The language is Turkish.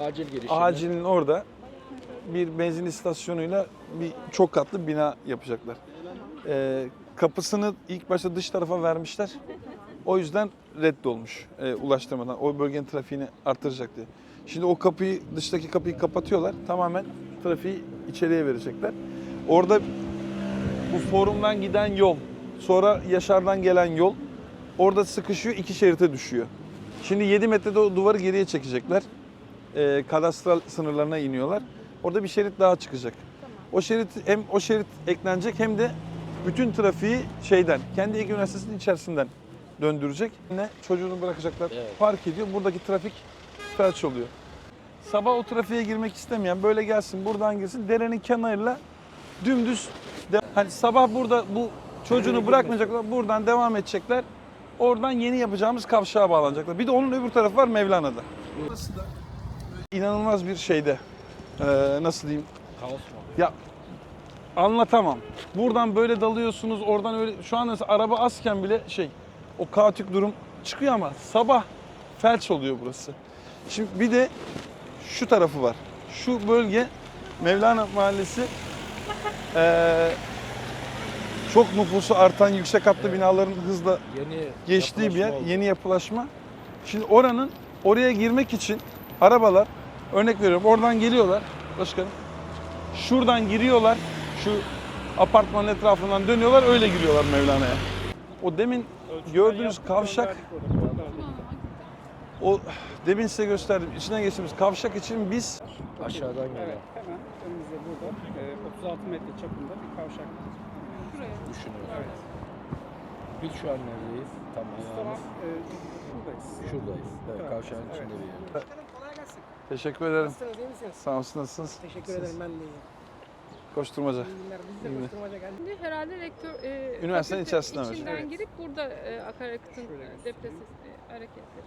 Acil girişinde. Acilin orada bir benzin istasyonuyla bir çok katlı bina yapacaklar. Ee, kapısını ilk başta dış tarafa vermişler. O yüzden reddolmuş e, ulaştırmadan. O bölgenin trafiğini artıracak diye. Şimdi o kapıyı, dıştaki kapıyı kapatıyorlar. Tamamen trafiği içeriye verecekler. Orada bu forumdan giden yol, sonra Yaşar'dan gelen yol orada sıkışıyor, iki şerite düşüyor. Şimdi 7 metrede o duvarı geriye çekecekler. Ee, kadastral sınırlarına iniyorlar. Orada bir şerit daha çıkacak. O şerit hem o şerit eklenecek hem de bütün trafiği şeyden, kendi Ege Üniversitesi'nin içerisinden döndürecek. Yine çocuğunu bırakacaklar, Evet. park ediyor. Buradaki trafik felç oluyor. Sabah o trafiğe girmek istemeyen böyle gelsin, buradan girsin. Derenin kenarıyla dümdüz de- hani sabah burada bu çocuğunu bırakmayacaklar. Buradan devam edecekler. Oradan yeni yapacağımız kavşağa bağlanacaklar. Bir de onun öbür tarafı var Mevlana'da. Burası da inanılmaz bir şeyde. Ee, nasıl diyeyim? Kaos mu? Ya anlatamam. Buradan böyle dalıyorsunuz, oradan öyle. Şu an mesela araba azken bile şey, o kaotik durum çıkıyor ama sabah felç oluyor burası. Şimdi bir de şu tarafı var. Şu bölge Mevlana Mahallesi eee, çok nüfusu artan yüksek katlı binaların hızla Yeni geçtiği bir yer, oldu. yeni yapılaşma. Şimdi oranın oraya girmek için arabalar örnek veriyorum oradan geliyorlar başkanım. Şuradan giriyorlar. Şu apartmanın etrafından dönüyorlar öyle giriyorlar Mevlana'ya. O demin gördüğünüz kavşak o demin size gösterdim. içinden geçtiğimiz kavşak için biz Aşağıdan geliyor. Evet, hemen önümüzde burada e, 36 metre çapında bir kavşak. Düşünüyorum. Evet. Biz şu an neredeyiz? Tam ayağımız. e, buradayız. Şuradayız. Evet, Evet, kavşağın evet. içinde bir yer. Teşekkür ederim. Nasılsınız, iyi misiniz? Sağ olsun nasılsınız? Teşekkür Siz? ederim, ben de iyiyim. Koşturmaca. İyi günler, biz de günler. koşturmaca geldik. Şimdi herhalde rektör e, Üniversitenin fakülte içerisinden içinden Evet. girip burada e, akaryakıtın Şöyle e, göstereyim. e, hareketleri.